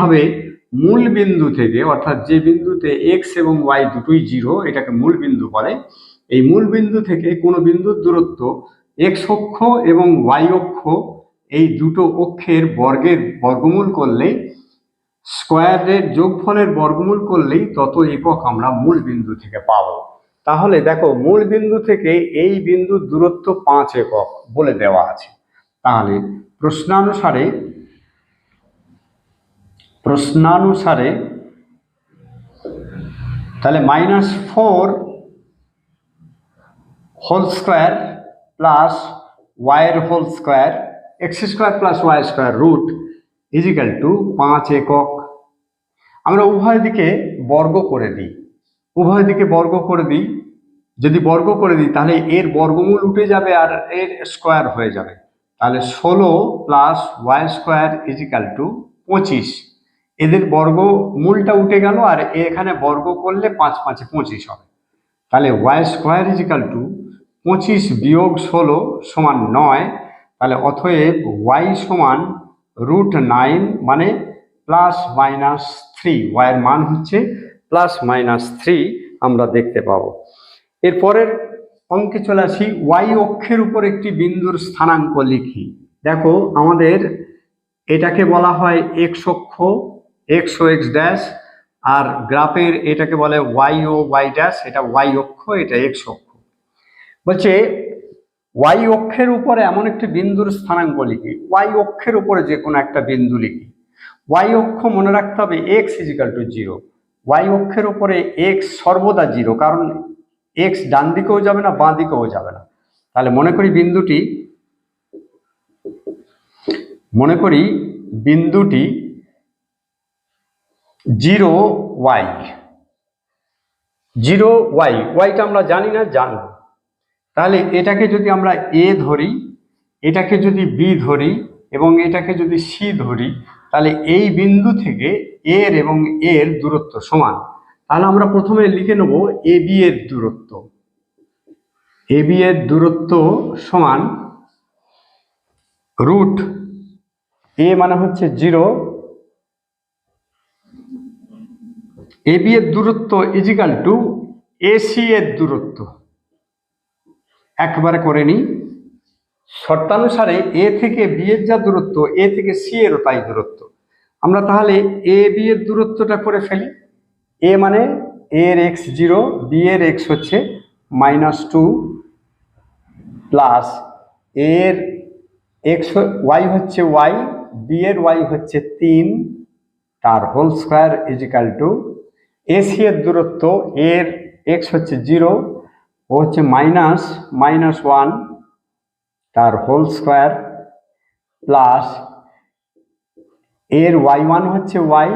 একইভাবে মূল বিন্দু থেকে, অর্থাৎ যে বিন্দুতে এক্স এবং ওয়াই দুটোই জিরো এটাকে মূল বিন্দু বলে। এই মূল বিন্দু থেকে কোনো বিন্দুর দূরত্ব এক্স অক্ষ এবং ওয়াই অক্ষ, এই দুটো অক্ষের বর্গের বর্গমূল করলেই স্কোয়ারের যোগফলের বর্গমূল করলেই তত একক আমরা মূল বিন্দু থেকে পাবো। তাহলে দেখো, মূল বিন্দু থেকে এই বিন্দুর দূরত্ব পাঁচ একক বলে দেওয়া আছে। তাহলে প্রশ্নানুসারে প্রশ্নানুসারে, তাহলে minus four whole square plus ওয়াইয়ের whole square x square plus y square root equal to পাঁচ একক। আমরা উভয় দিকে বর্গ করে দিই। উভয় দিকে বর্গ করে দিই। যদি বর্গ করে দিই, তাহলে এর বর্গমূল উঠে যাবে আর এর স্কোয়ার হয়ে যাবে। তাহলে ষোলো plus y square equal to পঁচিশ। এদের বর্গ মূলটা উঠে গেল আর এখানে বর্গ করলে পাঁচ পাঁচে পঁচিশ হবে। তাহলে ওয়াই স্কোয়ার ইজিক্যাল টু পঁচিশ বিয়োগ ষোলো সমান নয়, তাহলে অতএব ওয়াই সমান রুট নাইন মানে প্লাস মাইনাস থ্রি ওয়াইয়ের মান হচ্ছে প্লাস মাইনাস থ্রি আমরা দেখতে পাবো। এরপরের অঙ্কে চলে আসি ওয়াই অক্ষের উপর একটি বিন্দুর স্থানাঙ্ক লিখি। দেখো আমাদের এটাকে বলা হয় এক্স অক্ষ এক্স ও এক্স ড্যাশ আর গ্রাফের এটাকে বলে ওয়াই ও ওয়াই ড্যাশ এটা ওয়াই অক্ষ, এটা এক্স অক্ষ। বলছে ওয়াই অক্ষের উপরে এমন একটি বিন্দুর স্থানাঙ্ক লিখি। ওয়াই অক্ষের উপরে যে কোনো একটা বিন্দু লিখি। ওয়াই অক্ষ মনে রাখতে হবে x equal to zero y অক্ষের উপরে এক্স সর্বদা জিরো কারণ এক্স ডান দিকেও যাবে না, বাঁ দিকেও যাবে না। তাহলে মনে করি বিন্দুটি, মনে করি বিন্দুটি জিরো ওয়াই। জিরো ওয়াই, ওয়াইটা আমরা জানি না, জানব। তাহলে এটাকে যদি আমরা এ ধরি, এটাকে যদি বি ধরি, এবং এটাকে যদি সি ধরি, তাহলে এই বিন্দু থেকে এর এবং এর দূরত্ব সমান। তাহলে আমরা প্রথমে লিখে নেব এ বি এর দূরত্ব। এ বি এর দূরত্ব সমান রুট এ মানে হচ্ছে জিরো এ বি এর দূরত্ব ইজিক্যাল টু এসি এর দূরত্ব। একবারে করে নিই। শর্তানুসারে এ থেকে বি এর যা দূরত্ব এ থেকে সি এরও তাই দূরত্ব। আমরা তাহলে এ বি এর দূরত্বটা করে ফেলি। এ মানে এর এক্স জিরো বি এর এক্স হচ্ছে মাইনাস টু প্লাস এর এক্স ওয়াই হচ্ছে ওয়াই বি এর ওয়াই হচ্ছে তিন, তার whole square equal to AC এর দূরত্ব, এর এক্স হচ্ছে জিরো ও হচ্ছে মাইনাস মাইনাস ওয়ান তার হোল স্কোয়ার প্লাস এর ওয়াই ওয়ান হচ্ছে ওয়াই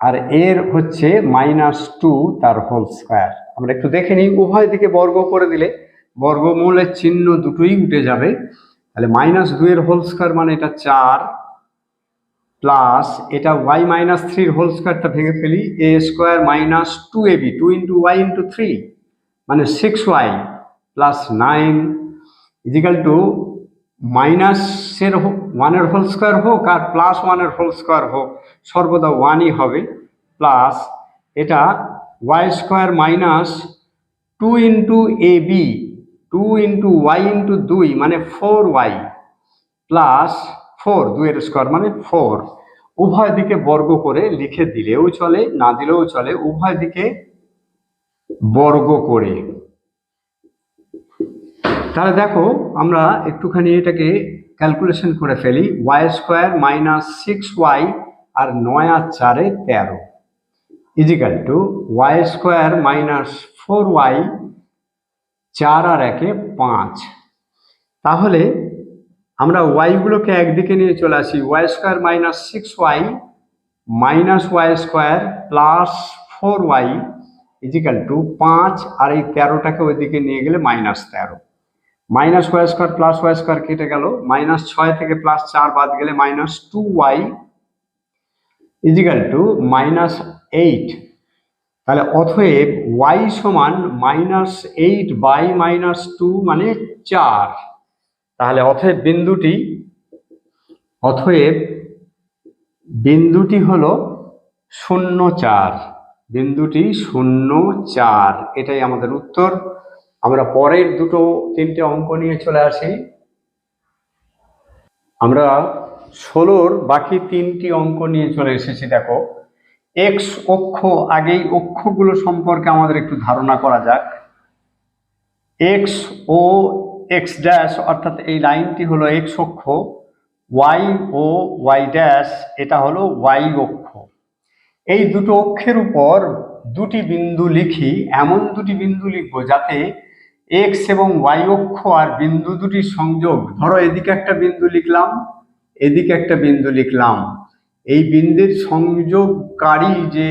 আর এর হচ্ছে মাইনাস টু তার হোল স্কোয়ার আমরা একটু দেখে নিই, উভয় দিকে বর্গ করে দিলে বর্গমূলের চিহ্ন দুটোই উঠে যাবে। তাহলে মাইনাস দুইয়ের হোল স্কোয়ার মানে এটা চার প্লাস এটা ওয়াই মাইনাস থ্রির হোল স্কোয়ারটা ভেঙে ফেলি A square minus two A B two into y into three মানে six y plus nine equal to মাইনাসের হোক ওয়ানের হোল স্কোয়ার হোক আর প্লাস ওয়ানের হোল স্কোয়ার হোক, সর্বদা ওয়ানই হবে প্লাস এটা y square minus two into A B two into y into দুই মানে ফোর ওয়াই প্লাস ফোর দুইয়ের স্কোয়ার মানে ফোর। উভয় দিকে বর্গ করে লিখে দিলেও চলে, না দিলেও চলে, উভয় দিকে বর্গ করে। তাহলে দেখো, আমরা একটুখানি এটাকে ক্যালকুলেশন করে ফেলি। Y square minus six y আর নয় আর চারে তেরো। Equal to y square minus four y চার আর একে পাঁচ। তাহলে আমরা ওয়াইগুলোকে একদিকে নিয়ে চলে আসি y square minus six y minus y square plus four y equal to পাঁচ, আর এই তেরোটাকে ওইদিকে নিয়ে গেলে মাইনাস তেরো। Minus y square plus y square কেটে গেল মাইনাস ছয় থেকে প্লাস চার বাদ গেলে minus two y equal to minus eight তাহলে অথব ওয়াই সমান minus eight by minus two মানে চার। তাহলে অথব বিন্দুটি অথব বিন্দুটি হলো শূন্য চার। বিন্দুটি শূন্য চার, এটাই আমাদের উত্তর। আমরা পরের দুটো, তিনটে অঙ্ক নিয়ে চলে আসি। আমরা ষোলোর বাকি তিনটি অঙ্ক নিয়ে চলে এসেছি, দেখো। এক্স অক্ষ আগেই অক্ষগুলো সম্পর্কে আমাদের একটু ধারণা করা যাক। এক্স ও এক্স ড্যাশ অর্থাৎ এই লাইনটি হলো এক্স অক্ষ ওয়াই ও ওয়াই ড্যাশ এটা হলো ওয়াই অক্ষ। এই দুটো অক্ষের উপর দুটি বিন্দু লিখি, এমন দুটি বিন্দু লিখব যাতে এক্স এবং ওয়াই অক্ষ আর বিন্দু দুটির সংযোগ, ধরো এদিকে একটা বিন্দু লিখলাম, এদিকে একটা বিন্দু লিখলাম। এই বিন্দুর সংযোগকারী যে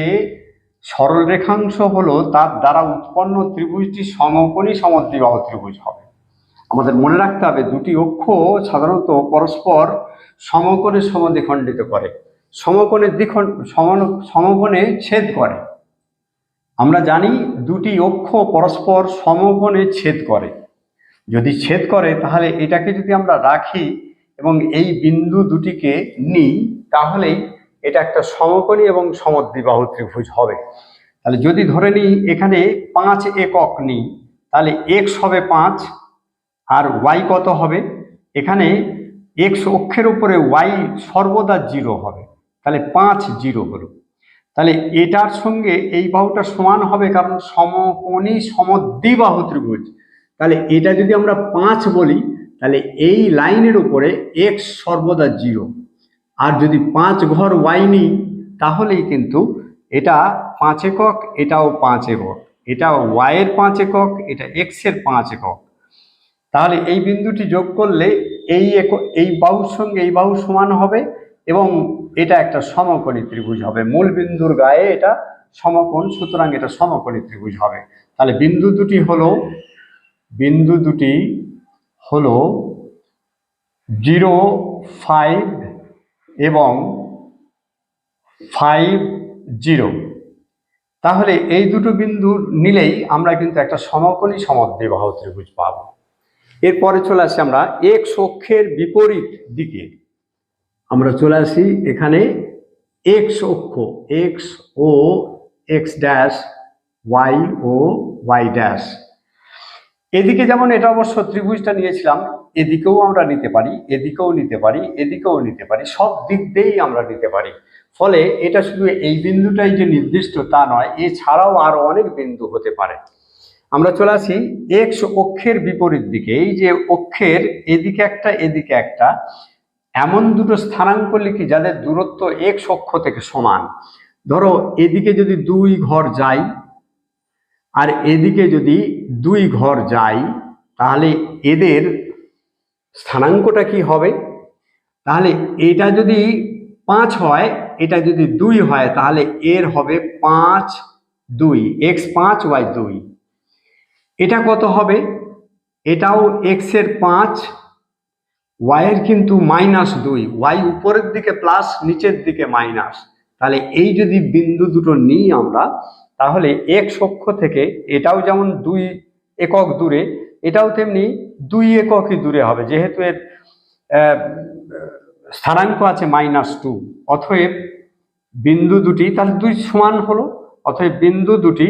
সরলরেখাংশ হলো, তার দ্বারা উৎপন্ন ত্রিভুজটি সমকোণী সমদ্বিবাহু ত্রিভুজ হবে। আমাদের মনে রাখতে হবে দুটি অক্ষ সাধারণত পরস্পর সমকোণে সমদ্বিখণ্ডিত করে। সমকোণের দ্বিখণ্ড সমকোণে ছেদ করে। আমরা জানি দুটি অক্ষ পরস্পর সমকোণে ছেদ করে। যদি ছেদ করে, তাহলে এটাকে যদি আমরা রাখি এবং এই বিন্দু দুটিকে নিই, তাহলেই এটা একটা সমকোণী এবং সমদ্বিবাহু ত্রিভুজ হবে। তাহলে যদি ধরে নিই এখানে পাঁচ একক নিই, তাহলে এক্স হবে পাঁচ আর ওয়াই কত হবে? এখানে এক্স অক্ষের উপরে ওয়াই সর্বদা জিরো হবে। তাহলে পাঁচ জিরো হলো। তাহলে এটার সঙ্গে এই বাহুটা সমান হবে কারণ সমকোণী সমদ্বিবাহু ত্রিভুজ। তাহলে এটা যদি আমরা পাঁচ বলি, তাহলে এই লাইনের উপরে এক্স সর্বদা জিরো আর যদি পাঁচ ঘর ওয়াই নিই, তাহলেই কিন্তু এটা পাঁচ একক, এটাও পাঁচ একক। এটা ওয়াইয়ের পাঁচ একক, এটা এক্সের পাঁচ একক। তাহলে এই বিন্দুটি যোগ করলে এই এই বাহুর সঙ্গে এই বাহু সমান হবে এবং এটা একটা সমকোণী ত্রিভুজ হবে। মূল বিন্দুর গায়ে এটা সমকোণ, সুতরাং এটা সমকোণী ত্রিভুজ হবে। তাহলে বিন্দু দুটি হলো, বিন্দু দুটি হলো জিরো, ফাইভ এবং ফাইভ জিরো। তাহলে এই দুটো বিন্দু নিলেই আমরা কিন্তু একটা সমকোণী সমদ্বিবাহু ত্রিভুজ পাবো। এরপরে চলে আসি আমরা এক্স অক্ষের বিপরীত দিকে। আমরা চলে আসি এখানে এক্স অক্ষ x O x dash y O y dash এদিকে যেমন এটা অবশ্য ত্রিভুজটা নিয়েছিলাম, এদিকেও আমরা নিতে পারি, এদিকেও নিতে পারি, এদিকেও নিতে পারি, সব দিক দিয়েই আমরা নিতে পারি। ফলে এটা শুধু এই বিন্দুটাই যে নির্দিষ্ট তা নয়, এছাড়াও আরও অনেক বিন্দু হতে পারে। আমরা চলে আসি এক্স অক্ষের বিপরীত দিকে। এই যে অক্ষের এদিকে একটা এদিকে একটা, এমন দুটো স্থানাঙ্ক লিখি যাদের দূরত্ব এক্স অক্ষ থেকে সমান। ধরো এদিকে যদি দুই ঘর যাই আর এদিকে যদি দুই ঘর যাই, তাহলে এদের স্থানাঙ্কটা কি হবে? তাহলে এটা যদি পাঁচ হয়, এটা যদি দুই হয়, তাহলে এর হবে পাঁচ দুই। এক্স পাঁচ ওয়াই দুই। এটা কত হবে? এটাও এক্সের পাঁচ ওয়াইয়ের কিন্তু মাইনাস দুই। ওয়াই উপরের দিকে প্লাস নিচের দিকে মাইনাস তাহলে এই যদি বিন্দু দুটো নিই আমরা, তাহলে এক্স অক্ষ থেকে এটাও যেমন দুই একক দূরে, এটাও তেমনি দুই এককই দূরে হবে। যেহেতু এর স্থানাঙ্ক আছে মাইনাস টু অতএব বিন্দু দুটি, তাহলে দুই সমান হলো। অতএব বিন্দু দুটি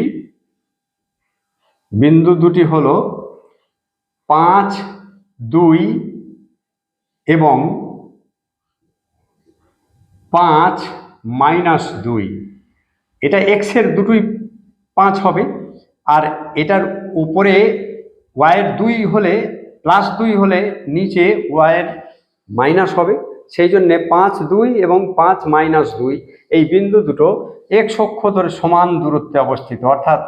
বিন্দু দুটি হলো পাঁচ, দুই এবং পাঁচ মাইনাস দুই। এটা এক্সের দুটোই পাঁচ হবে আর এটার উপরে ওয়াইয়ের দুই হলে প্লাস দুই হলে নিচে ওয়াইয়ের মাইনাস হবে। সেই জন্যে পাঁচ, দুই এবং পাঁচ মাইনাস দুই, এই বিন্দু দুটো এক্স অক্ষ ধরে সমান দূরত্বে অবস্থিত। অর্থাৎ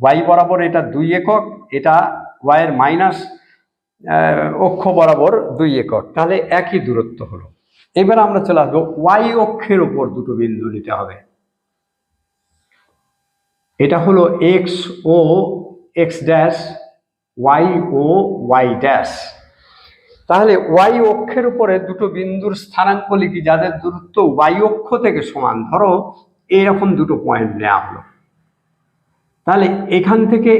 ওয়াই বরাবর এটা দুই একক, এটা ওয়াইয়ের মাইনাস অক্ষ বরাবর দুই একক। তাহলে একই দূরত্ব হলো। এবার আমরা চলে আসব ওয়াই অক্ষের উপর দুটো বিন্দু নিতে হবে। এটা হলো এক্স ও এক্স ড্যাশ ওয়াই ও ওয়াই ড্যাশ তাহলে ওয়াই অক্ষের উপরে দুটো বিন্দুর স্থানাঙ্ক লিখি, যাদের দূরত্ব ওয়াই অক্ষ থেকে সমান। ধরো, এইরকম দুটো পয়েন্ট নেওয়া হলো। তাহলে এখান থেকে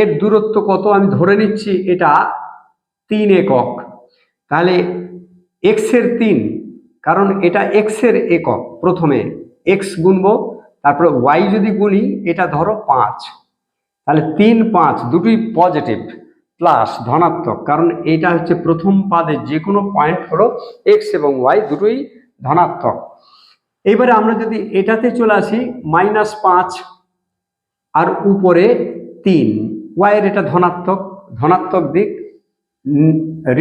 এর দূরত্ব কত আমি ধরে নিচ্ছি? এটা তিন একক। তাহলে এক্সের তিন, কারণ এটা এক্সের একক। প্রথমে এক্স গুনবো, তারপরে ওয়াই যদি গুনি, এটা ধরো পাঁচ। তাহলে তিন পাঁচ, দুটোই পজিটিভ প্লাস ধনাত্মক, কারণ এটা হচ্ছে প্রথম পাদে যে কোনো পয়েন্ট হলো এক্স এবং ওয়াই দুটোই ধনাত্মক। এবারে আমরা যদি এটাতে চলে আসি মাইনাস পাঁচ আর উপরে তিন। ওয়াইয়ের এটা ধনাত্মক ধনাত্মক দিক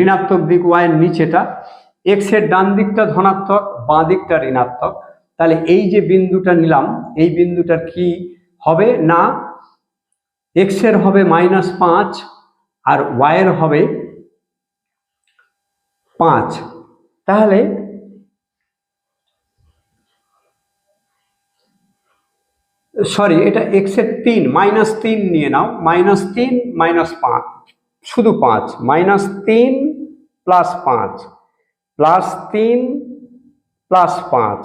ঋণাত্মক দিক ওয়াইয়ের নিচেটা। এক্সের ডান দিকটা ধনাত্মক, বাঁ দিকটা ঋণাত্মক। তাহলে এই যে বিন্দুটা নিলাম, এই বিন্দুটার কি হবে? না এক্সের হবে মাইনাস পাঁচ আর ওয়াইয়ের হবে পাঁচ। তাহলে সরি, এটা এক্সের তিন মাইনাস তিন নিয়ে নাও মাইনাস তিন মাইনাস পাঁচ, শুধু পাঁচ মাইনাস তিন প্লাস পাঁচ প্লাস তিন প্লাস পাঁচ।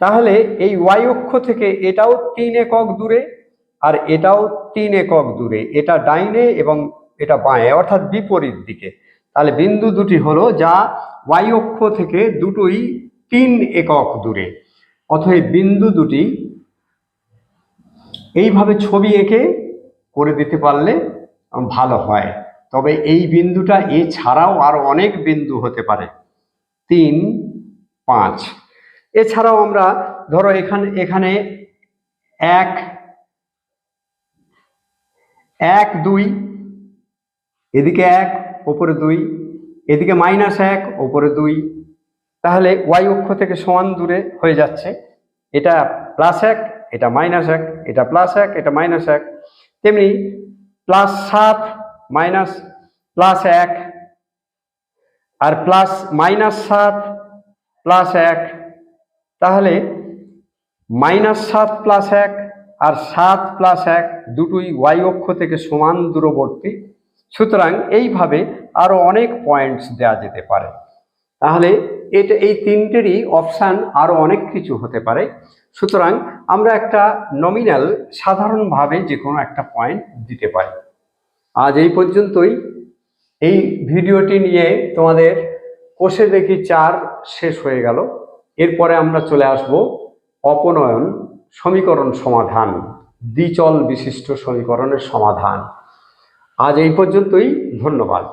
তাহলে এই ওয়াই অক্ষ থেকে এটাও তিন একক দূরে আর এটাও তিন একক দূরে, এটা ডাইনে এবং এটা বাঁয়ে, অর্থাৎ বিপরীত দিকে। তাহলে বিন্দু দুটি হলো যা ওয়াই অক্ষ থেকে দুটোই তিন একক দূরে অথবা বিন্দু দুটি এইভাবে ছবি এঁকে করে দিতে পারলে ভালো হয়। তবে এই বিন্দুটা এছাড়াও আরও অনেক বিন্দু হতে পারে। তিন, পাঁচ। এছাড়াও আমরা ধরো এখানে এখানে এক এক, দুই, এদিকে এক, ওপরে দুই, এদিকে মাইনাস এক, ওপরে দুই। তাহলে ওয়াই অক্ষ থেকে সমান দূরে হয়ে যাচ্ছে। এটা প্লাস এক এটা মাইনাস এক, এটা প্লাস এক, এটা মাইনাস এক। তেমনি প্লাস সাত মাইনাস প্লাস এক, আর প্লাস মাইনাস সাত প্লাস এক। তাহলে মাইনাস সাত প্লাস এক আর সাত প্লাস এক দুটোই ওয়াই অক্ষ থেকে সমান দূরবর্তী। সুতরাং এইভাবে আরও অনেক পয়েন্টস দেওয়া যেতে পারে। তাহলে এটা, এই তিনটেরই অপশান আরও অনেক কিছু হতে পারে। সুতরাং আমরা একটা নমিনাল সাধারণভাবে যে কোনো একটা পয়েন্ট দিতে পারি। আজ এই পর্যন্তই। এই ভিডিওটি নিয়ে তোমাদের কোষে দেখি চার শেষ হয়ে গেল। এরপরে আমরা চলে আসব অপনয়ন সমীকরণ সমাধান, দ্বিচল বিশিষ্ট সমীকরণের সমাধান। আজ এই পর্যন্তই, ধন্যবাদ।